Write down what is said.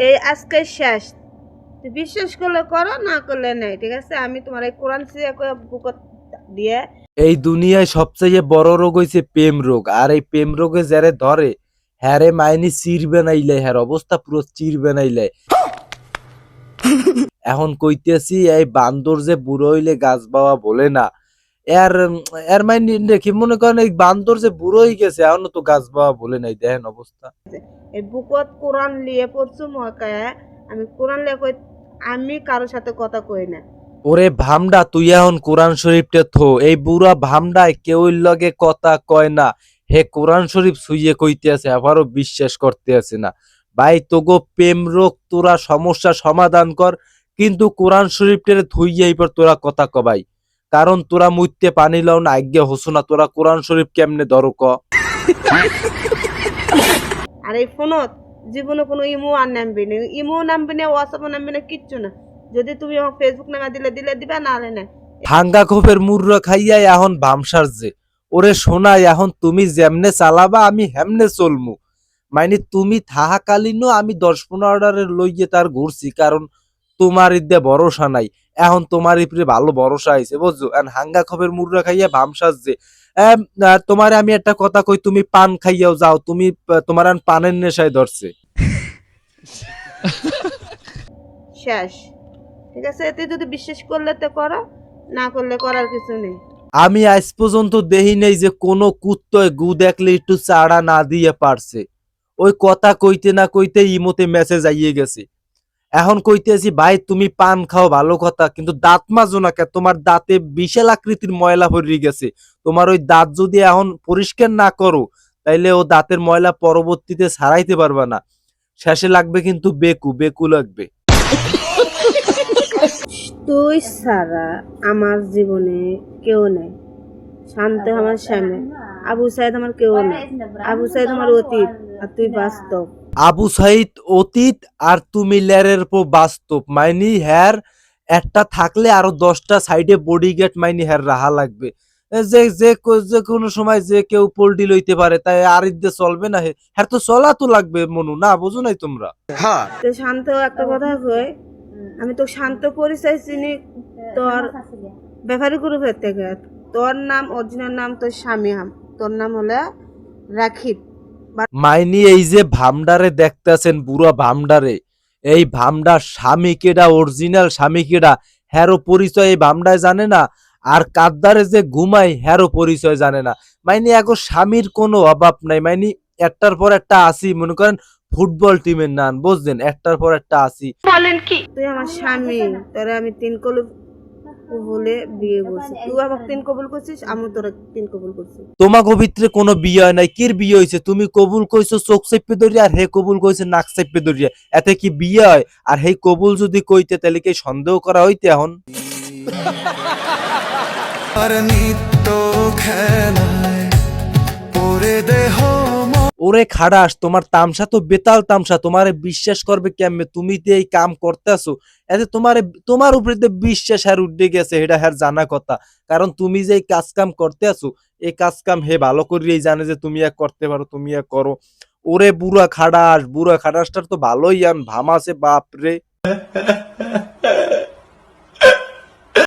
এই আজকে শেষ। তুই বিশ্বাস করলে করো না করলে নেই ঠিক আছে? আমি তোমার এই কোরআন দিয়ে এই দুনিয়ায় সবচেয়ে বড় রোগ হইছে প্রেম রোগ আর এই প্রেম রোগে যারে ধরে হ্যারে মাইনি চিরবে নাইলে হ্যার অবস্থা পুরো চিরবে নাইলে এখন কইতেছি এই বান্দর যে বুড়ো হইলে গাছ বাবা বলে না এর এর মাইনি দেখি মনে করেন এই বান্দর যে বুড়ো হয়ে গেছে? এখনও তো গাছ বাবা বলে নাই দেখেন অবস্থা। এই বুকত কোরআন লিয়ে পড়ছু মকায় আমি কোরআন লিয়ে কই আমি কারোর সাথে কথা কই না। ওরে ভামডা তুই এখন কোরআন শরীফটা থো। এই বুড়া ভামডায় কেউ লগে কথা কয় না। হে কোরআন শরীফ সুইয়ে কইতে আছে আবারও বিশ্বাস করতে আছে না। ভাই তোগো প্রেম রোগ তোরা সমস্যা সমাধান কর কিন্তু কোরআন শরীফটার থুইয়ে এইবার তোরা কথা কবাই কারণ তোরা মুইতে পানি লও না আজ্ঞা হসু না তোরা কোরআন শরীফ কেমনে ধরো ক? আর এই ফোনত জীবনে কোনো ইমো আর নামবি না। ইমো নামবি না হোয়াটসঅ্যাপও নামবি না কিচ্ছু না। যদি তুমি আমার ফেসবুক নামা দিলে দিলে দিবা না হলে না। ভাঙ্গা খোপের মুর্র খাইয়া এখন বামসার যে। ওরে শোনাই এখন তুমি যেমনে চালাবা আমি হেমনে চলমু। মানে তুমি থাহাকালীনও আমি দশ পনেরোটারে লইয়ে তার ঘুরছি কারণ তোমার ইদে ভরসা নাই। এখন তোমার ইপরে ভালো ভরসা আইছে বুঝছ? এখন হাঙ্গা খোপের মুর্রা খাইয়া এম, আহ, তোমারে আমি একটা কথা কই তুমি পান খাইয়াও যাও তুমি তোমার পানের নেশায় ধরছে। শেষ। ঠিক আছে এতে যদি বিশ্বাস করলে তো করো না করলে করার কিছু নেই। আমি আজ পর্যন্ত দেহি নেই যে কোনো কুত্তয় গু দেখলে একটু চাড়া না দিয়ে পারছে। ওই কথা কইতে না কইতে ইমোতে মেসেজ আইয়ে গেছে। এখন কইতেছি, ভাই, তুমি পান খাও, ভালো কথা, কিন্তু দাঁত মাজো না কে তোমার দাঁতে বিশাল আকৃতির ময়লা ভরে গেছে। তোমার ওই দাঁত যদি এখন পরিষ্কার না করো, তাইলে ও দাঁতের ময়লা পরবর্তীতে ছাড়াইতে পারবা না। শেষে লাগবে কিন্তু বেকু বেকু লাগবে। তুই ছাড়া আমার জীবনে কেউ নেই। শান্ত আমার স্বামী। আবু সাইদ আমার কেউ নেই। আবু সাইদ আমার অতীত, আর তুই বাস্তব। আবু সাইদ অতীত আর তুমি লেরের পর বাস্তব। মাইনি হ্যার একটা থাকলে আরও দশটা সাইডে বডিগার্ড মাইনি হ্যার রাহা লাগবে। যে যে যে কোনো সময় যে কেউ পোল্টি লইতে পারে তাই আর ইদ্দে চলবে না হে। হ্যার তো চলা তো লাগবে মনু না? বুঝো নাই তোমরা? তো শান্ত একটা কথা কই আমি তো শান্ত পরিচয় চিনি তোর ব্যাপারী গ্রুপের থেকে তোর নাম অরিজিনাল নাম তোর স্বামী হাম। তোর নাম হলো রাখিব। মাইনি এই যে ভামডারে দেখতেছেন বুড়া ভামডারে এই ভামডার স্বামী কেডা অরিজিনাল স্বামী কেডা হ্যারো পরিচয় এই ভামডায় জানে না? আর কাদ্দারে যে ঘুমাই হ্যারো পরিচয় জানে না। মাইনি এখন স্বামীর কোনো অভাব নাই। মাইনি একটার পর একটা আসি মনে করেন ফুটবল টিমের নাম বুঝলেন? একটার পর একটা আসি। বলেন কি? তুই আমার স্বামী তোরে আমি তিন কবুল বলে বিয়ে করছি তুই আমাকে তিন কবুল করছিস আমি তোরা তিন কবুল করছি। তোমাকে ভিতরে কোনো বিয়ে হয় নাই কির বিয়ে হয়েছে তুমি কবুল কইছো চোখ চেপে ধরিয়া আর হে কবুল কইছে নাক চেপে ধরিয়া। এতে কি বিয়ে হয়? আর হে কবুল যদি কইতে তাহলে কি সন্দেহ করা হইতে এখন? আর নিত্য খেলায় পরে দেহ ওরে খাড়াস, তোমার তামসা তো বেতাল তামসা, তোমারে বিশ্বাস করবে কেমনে? তুমি তো এই কাম করতেছো, এতে তোমারে তোমার উপরে তো বিশ্বাস আর উঠে গেছে, এটা হ্যার জানা কথা। কারণ তুমি যে এই কাজ কাম করতে আছো এই কাজ কাম হে ভালো করেই জানে যে তুমি এক করতে পারো, তুমি এক করো। ওরে বুড়া খাড়াস, বুড়া খাড়াসটার তো ভালোই আন ভামাছে বাপ রে